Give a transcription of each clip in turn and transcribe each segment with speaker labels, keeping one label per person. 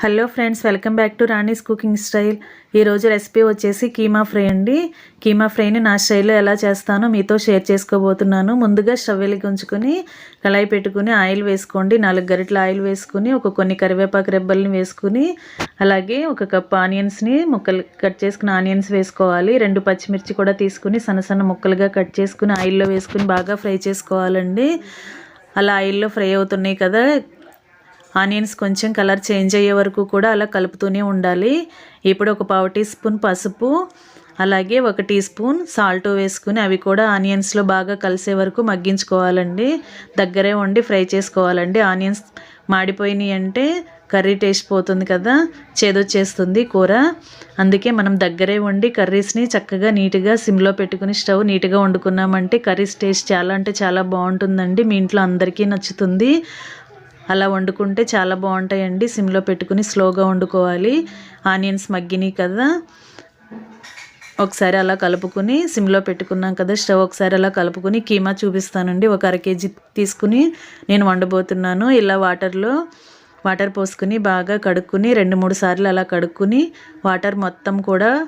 Speaker 1: Hello friends welcome back to Rani's cooking style. ఈరోజు recipe వచ్చేసి keema fry అండి. కీమా ఫ్రైని నా స్టైల్లో ఎలా చేస్తానో మీతో షేర్ చేసుకోబోతున్నాను. ముందుగా స్టవ్ వెలిగించుకొని కళాయి పెట్టుకుని ఆయిల్ వేసుకోండి. నాలుగు గరిటల ఆయిల్ వేసుకుని ఒక కొన్ని కరివేపాకు రెబ్బల్ని వేసుకుని అలాగే ఒక కప్ ఆనియన్స్ని ముక్కలు కట్ చేసుకుని ఆనియన్స్ వేసుకోవాలి. రెండు పచ్చిమిర్చి కూడా తీసుకుని సన్న సన్న ముక్కలుగా కట్ చేసుకుని ఆయిల్లో వేసుకుని బాగా ఫ్రై చేసుకోవాలండి. అలా ఆయిల్లో ఫ్రై అవుతున్నాయి కదా ఆనియన్స్ కొంచెం కలర్ చేంజ్ అయ్యే వరకు కూడా అలా కలుపుతూనే ఉండాలి. ఇప్పుడు ఒక పావు టీ స్పూన్ పసుపు అలాగే ఒక టీ స్పూన్ సాల్ట్ వేసుకుని అవి కూడా ఆనియన్స్లో బాగా కలిసే వరకు మగ్గించుకోవాలండి. దగ్గరే ఉండి ఫ్రై చేసుకోవాలండి. ఆనియన్స్ మాడిపోయినాయి అంటే కర్రీ టేస్ట్ పోతుంది కదా చేదొచ్చేస్తుంది కూర. అందుకే మనం దగ్గరే వండి కర్రీస్ని చక్కగా నీట్గా సిమ్లో పెట్టుకుని స్టవ్ నీట్గా వండుకున్నామంటే కర్రీస్ టేస్ట్ చాలా అంటే చాలా బాగుంటుందండి. మీ ఇంట్లో అందరికీ నచ్చుతుంది. అలా వండుకుంటే చాలా బాగుంటాయండి. సిమ్లో పెట్టుకుని స్లోగా వండుకోవాలి. ఆనియన్స్ మగ్గినాయి కదా. ఒకసారి అలా కలుపుకుని సిమ్లో పెట్టుకున్నాం కదా. స్టవ్ ఒకసారి అలా కలుపుకుని కీమా చూపిస్తానండి. ఒక అర కేజీ తీసుకుని నేను వండబోతున్నాను. ఇలా వాటర్లో వాటర్ పోసుకుని బాగా కడుక్కుని రెండు మూడు సార్లు అలా కడుక్కుని వాటర్ మొత్తం కూడా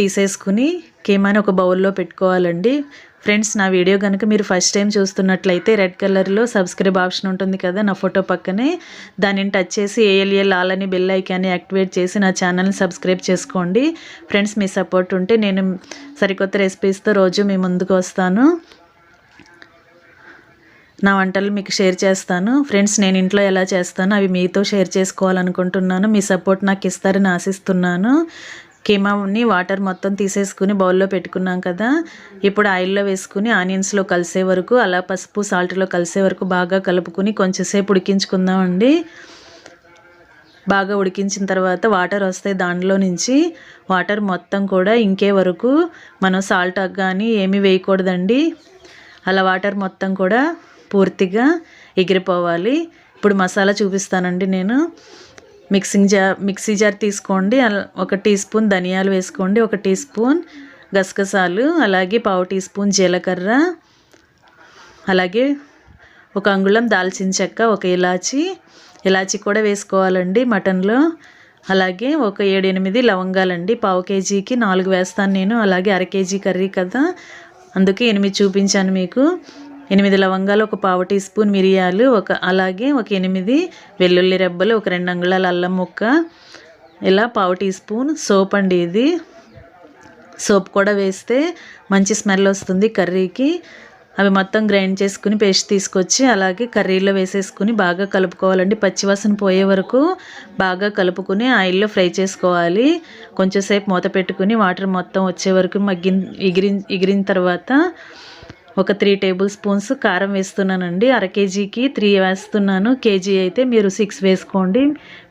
Speaker 1: తీసేసుకుని కీమాని ఒక బౌల్లో పెట్టుకోవాలండి. ఫ్రెండ్స్ నా వీడియో కనుక మీరు ఫస్ట్ టైం చూస్తున్నట్లయితే రెడ్ కలర్లో సబ్స్క్రైబ్ ఆప్షన్ ఉంటుంది కదా నా ఫోటో పక్కనే. దానిని టచ్ చేసి ఏఎల్ఎల్ ఆల్ అని బెల్ ఐకాన్ని యాక్టివేట్ చేసి నా ఛానల్ని సబ్స్క్రైబ్ చేసుకోండి. ఫ్రెండ్స్ మీ సపోర్ట్ ఉంటే నేను సరికొత్త రెసిపీస్తో రోజు మీ ముందుకు వస్తాను. నా వంటలు మీకు షేర్ చేస్తాను. ఫ్రెండ్స్ నేను ఇంట్లో ఎలా చేస్తానో అవి మీతో షేర్ చేసుకోవాలనుకుంటున్నాను. మీ సపోర్ట్ నాకు ఇస్తారని ఆశిస్తున్నాను. కీమాని వాటర్ మొత్తం తీసేసుకుని బౌల్లో పెట్టుకున్నాం కదా. ఇప్పుడు ఆయిల్లో వేసుకుని ఆనియన్స్లో కలిసే వరకు అలా పసుపు సాల్ట్లో కలిసే వరకు బాగా కలుపుకుని కొంచెంసేపు ఉడికించుకుందామండి బాగా ఉడికించిన తర్వాత వాటర్ వస్తే దానిలో నుంచి వాటర్ మొత్తం కూడా ఇంకే వరకు మనం సాల్ట్ కానీ ఏమీ వేయకూడదండి. అలా వాటర్ మొత్తం కూడా పూర్తిగా ఎగిరిపోవాలి. ఇప్పుడు మసాలా చూపిస్తానండి నేను. మిక్సింగ్ జార్ మిక్సీ జార్ తీసుకోండి. ఒక టీ స్పూన్ ధనియాలు వేసుకోండి. ఒక టీ స్పూన్ గసగసాలు అలాగే పావు టీ స్పూన్ జీలకర్ర అలాగే ఒక అంగుళం దాల్చిన చెక్క ఒక ఇలాచి. ఇలాచి కూడా వేసుకోవాలండి మటన్లో. అలాగే ఒక ఏడు ఎనిమిది లవంగాలండి. పావు కేజీకి నాలుగు వేస్తాను నేను. అలాగే అర కేజీ కర్రీ కదా. అందుకే ఎనిమిది చూపించాను మీకు. ఎనిమిది లవంగాలు ఒక పావు టీ స్పూన్ మిరియాలు ఒక అలాగే ఒక ఎనిమిది వెల్లుల్లి రెబ్బలు ఒక రెండు అంగుళాల అల్లం ముక్క ఇలా పావు టీ స్పూన్ సోప్ అండి ఇది. సోప్ కూడా వేస్తే మంచి స్మెల్ వస్తుంది కర్రీకి. అవి మొత్తం గ్రైండ్ చేసుకుని పేస్ట్ తీసుకొచ్చి అలాగే కర్రీలో వేసేసుకుని బాగా కలుపుకోవాలండి. పచ్చివాసన పోయే వరకు బాగా కలుపుకుని ఆయిల్లో ఫ్రై చేసుకోవాలి. కొంచెంసేపు మూత పెట్టుకుని వాటర్ మొత్తం వచ్చే వరకు మగ్గిన ఎగిరి ఎగిరిన తర్వాత ఒక త్రీ టేబుల్ స్పూన్స్ కారం వేస్తున్నానండి. అర కేజీకి త్రీ వేస్తున్నాను. కేజీ అయితే మీరు సిక్స్ వేసుకోండి.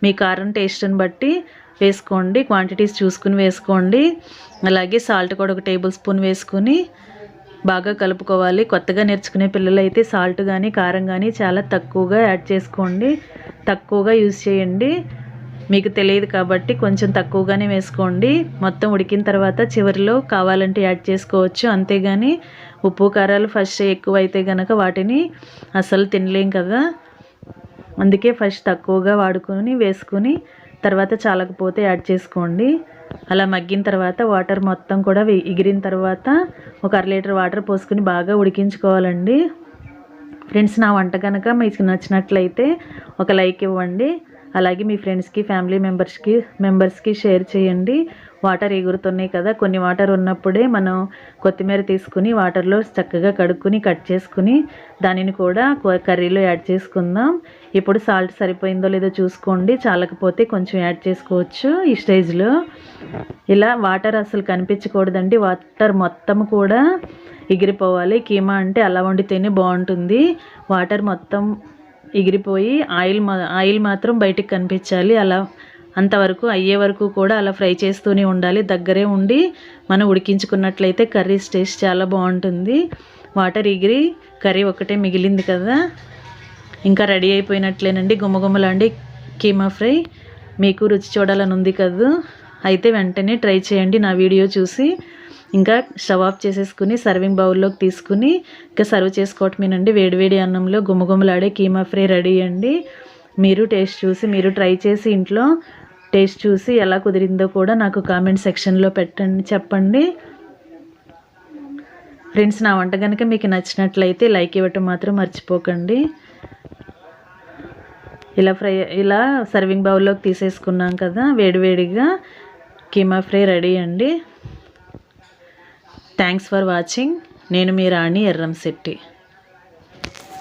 Speaker 1: మీ కారం టేస్ట్ని బట్టి వేసుకోండి. క్వాంటిటీస్ చూసుకుని వేసుకోండి. అలాగే సాల్ట్ కూడా ఒక టేబుల్ స్పూన్ వేసుకుని బాగా కలుపుకోవాలి. కొత్తగా నేర్చుకునే పిల్లలైతే సాల్ట్ కానీ కారం కానీ చాలా తక్కువగా యాడ్ చేసుకోండి. తక్కువగా యూజ్ చేయండి. మీకు తెలియదు కాబట్టి కొంచెం తక్కువగానే వేసుకోండి. మొత్తం ఉడికిన తర్వాత చివరిలో కావాలంటే యాడ్ చేసుకోవచ్చు. అంతేగాని ఉప్పు కారాలు ఫస్ట్ ఎక్కువ అయితే కనుక వాటిని అసలు తినలేం కదా. అందుకే ఫస్ట్ తక్కువగా వాడుకొని వేసుకొని తర్వాత చాలకపోతే యాడ్ చేసుకోండి. అలా మగ్గిన తర్వాత వాటర్ మొత్తం కూడా ఎగిరిన తర్వాత ఒక అర లీటర్ వాటర్ పోసుకొని బాగా ఉడికించుకోవాలండి. ఫ్రెండ్స్ నా వంట కనుక మీకు నచ్చినట్లయితే ఒక లైక్ ఇవ్వండి. అలాగే మీ ఫ్రెండ్స్కి ఫ్యామిలీ మెంబర్స్కి మెంబర్స్కి షేర్ చేయండి. వాటర్ ఎగురుతున్నాయి కదా కొన్ని వాటర్ ఉన్నప్పుడే మనం కొత్తిమీర తీసుకుని వాటర్లో చక్కగా కడుక్కుని కట్ చేసుకుని దానిని కూడా కర్రీలో యాడ్ చేసుకుందాం. ఇప్పుడు సాల్ట్ సరిపోయిందో లేదో చూసుకోండి. చాలకపోతే కొంచెం యాడ్ చేసుకోవచ్చు ఈ స్టేజ్లో. ఇలా వాటర్ అసలు కనిపించకూడదండి. వాటర్ మొత్తం కూడా ఎగిరిపోవాలి. కీమా అంటే అలా వండితేనే బాగుంటుంది. వాటర్ మొత్తం ఎగిరిపోయి ఆయిల్ ఆయిల్ మాత్రం బయటికి కనిపించాలి. అలా అంతవరకు అయ్యే వరకు కూడా అలా ఫ్రై చేస్తూనే ఉండాలి. దగ్గరే ఉండి మనం ఉడికించుకున్నట్లయితే కర్రీస్ టేస్ట్ చాలా బాగుంటుంది. వాటర్ ఎగిరి కర్రీ ఒకటే మిగిలింది కదా. ఇంకా రెడీ అయిపోయినట్లేనండి. గుమ్మగుమ్మలాండి కీమా ఫ్రై. మీకు రుచి చూడాలని ఉంది కదా. అయితే వెంటనే ట్రై చేయండి నా వీడియో చూసి. ఇంకా స్టవ్ ఆఫ్ చేసేసుకుని సర్వింగ్ బౌల్లోకి తీసుకుని ఇంకా సర్వ్ చేసుకోవటమేనండి వేడివేడి అన్నంలో గుమ్మగుమ్మలాడే కీమా ఫ్రై రెడీ అండి. మీరు టేస్ట్ చూసి మీరు ట్రై చేసి ఇంట్లో టేస్ట్ చూసి ఎలా కుదిరిందో కూడా నాకు కామెంట్ సెక్షన్లో పెట్టండి చెప్పండి. ఫ్రెండ్స్ నా వంట కనుక మీకు నచ్చినట్లయితే లైక్ ఇవ్వటం మాత్రం మర్చిపోకండి. ఇలా ఫ్రై ఇలా సర్వింగ్ బౌల్లోకి తీసేసుకున్నాం కదా వేడివేడిగా కీమా ఫ్రై రెడీ అండి. థ్యాంక్స్ ఫర్ వాచింగ్ నేను మీ రాణి ఎర్రంశెట్టి